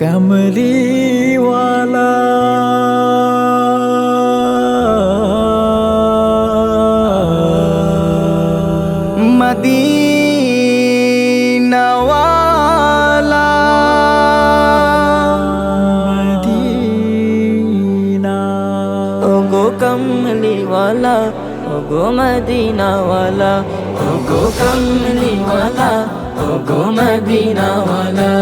কমলিওয়ালা মদিনাওয়ালা মদিনা ওগো কমলিওয়ালা ওগো মদিনাওয়ালা ওগো কমলিওয়ালা ওগো মদিনাওয়ালা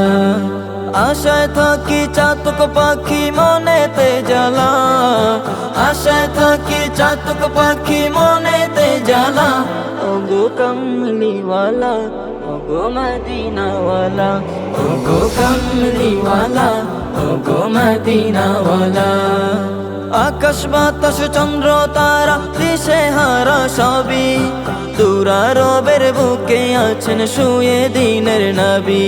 আশায় থাকি চাতক পাখি মনেতে জ্বালা। আশায় থাকি চাতক পাখি মনেতে জ্বালা। ওগো কমলিওয়ালা, ওগো মদিনাওয়ালা। ওগো কমলিওয়ালা, ওগো মদিনাওয়ালা। আকাশ, বাতাস, চন্দ্র, তারা, দিশে হারা সবই। দুরারবের বুকে আছেন শুয়ে দিনের নবী।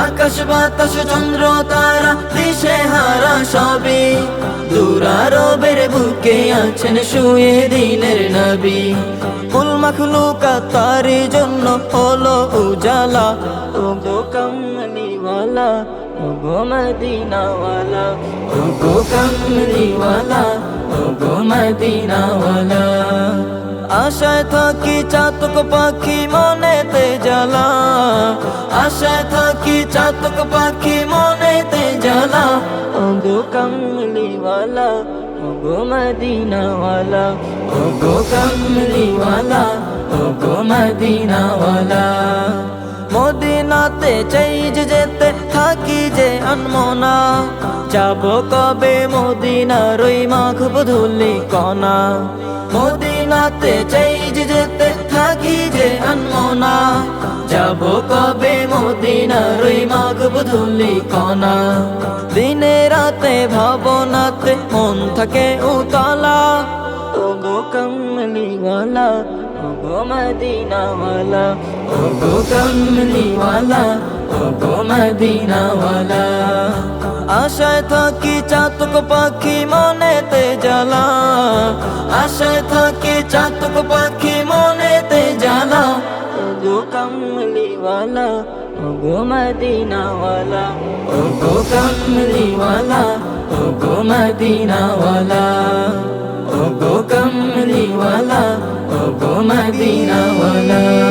আকাশ বাতাস চন্দ্র তারা দিশে হারা সবই। দুরারবের বুকে আছেন শুয়ে দিনের নবী। মখলুকা তারি জন্য হলো উজালা। ও গো কমলিওয়ালা মদিনাওয়ালা। ও গো কমলিওয়ালা মদিনাওয়ালা। আশায় থাকি চাতক পাখি মনেতে জ্বালা। আশায় থাকি চাতক পাখি মনেতে জ্বালা। ও গো কমলিওয়ালা ও গো মদিনাওয়ালা ও গো কমলিওয়ালা ও গো মদিনাওয়ালা। মদিনাতে চাই যেতে থাকি যে আনমনা, যাব কবে মদিনার ওই মাখব ধুলি কনা মদিনাতে চাই যে যেতে থাকি যে আনমনা যাব কবে মদিনার ওই মাখব ধুলি কনা দিনে রাতে ভাবনাতে মন থাকে উতলা। ও গো কমলিওয়ালা ও গো মদিনাওয়ালা ও গো কমলিওয়ালা ও গো মদিনাওয়ালা। আশায় থাকি চাতক পাখি মনেতে জ্বালা। আশায় থাকি চাতক পাখি কমলিওয়ালা ও গো মদিনাওয়ালা ও গো কমলিওয়ালা ও গো মদিনাওয়ালা ও গো কমলিওয়ালা ও গো মদিনাওয়ালা